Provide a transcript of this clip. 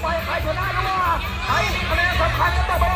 ไปใครชนะด้วยใครคะแนนสำคัญก็ต่อไป